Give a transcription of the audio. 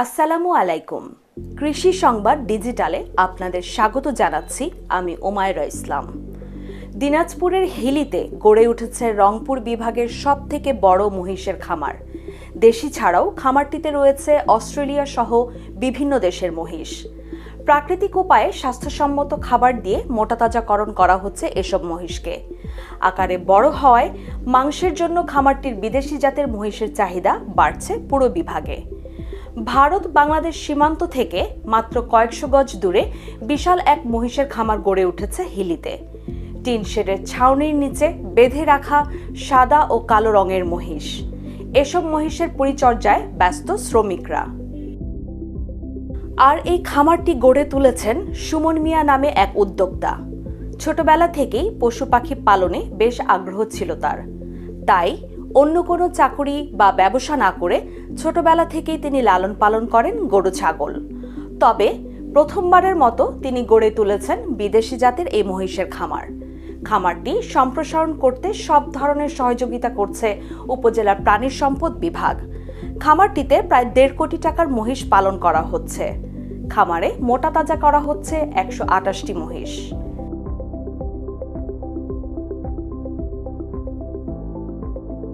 আসসালামু আলাইকুম। কৃষি সংবাদ ডিজিটালে আপনাদের স্বাগত জানাচ্ছি আমি ওমায়রা ইসলাম। দিনাজপুরের হিলিতে গড়ে উঠেছে রংপুর বিভাগের সবথেকে বড় মহিষের খামার। দেশি ছাড়াও খামারটিতে রয়েছে অস্ট্রেলিয়া সহ বিভিন্ন দেশের মহিষ। প্রাকৃতিক উপায়ে স্বাস্থ্যসম্মত খাবার দিয়ে মোটাতাজাকরণ করা হচ্ছে এসব মহিষকে। আকারে বড় হওয়ায় মাংসের জন্য খামারটির বিদেশি জাতের মহিষের চাহিদা বাড়ছে পুরো বিভাগে। ভারত বাংলাদেশ সীমান্ত থেকে মাত্র কয়েকশো গজ দূরে বিশাল এক মহিষের খামার গড়ে উঠেছে হিলিতে। টিন শেডের ছাউনির নিচে বেঁধে রাখা সাদা ও কালো রঙের মহিষ। এসব মহিষের পরিচর্যায় ব্যস্ত শ্রমিকরা। আর এই খামারটি গড়ে তুলেছেন সুমন মিয়া নামে এক উদ্যোক্তা। ছোটবেলা থেকেই পশু পাখি পালনে বেশ আগ্রহ ছিল তার। তাই অন্য কোনো চাকুরি বা ব্যবসা না করে ছোটবেলা থেকেই তিনি লালন পালন করেন গরু ছাগল। তবে প্রথমবারের মতো তিনি গড়ে তুলেছেন বিদেশি জাতের এই মহিষের খামার। খামারটি সম্প্রসারণ করতে সব ধরনের সহযোগিতা করছে উপজেলার প্রাণী সম্পদ বিভাগ। খামারটিতে প্রায় দেড় কোটি টাকার মহিষ পালন করা হচ্ছে। খামারে মোটা তাজা করা হচ্ছে একশো আটাশটি মহিষ।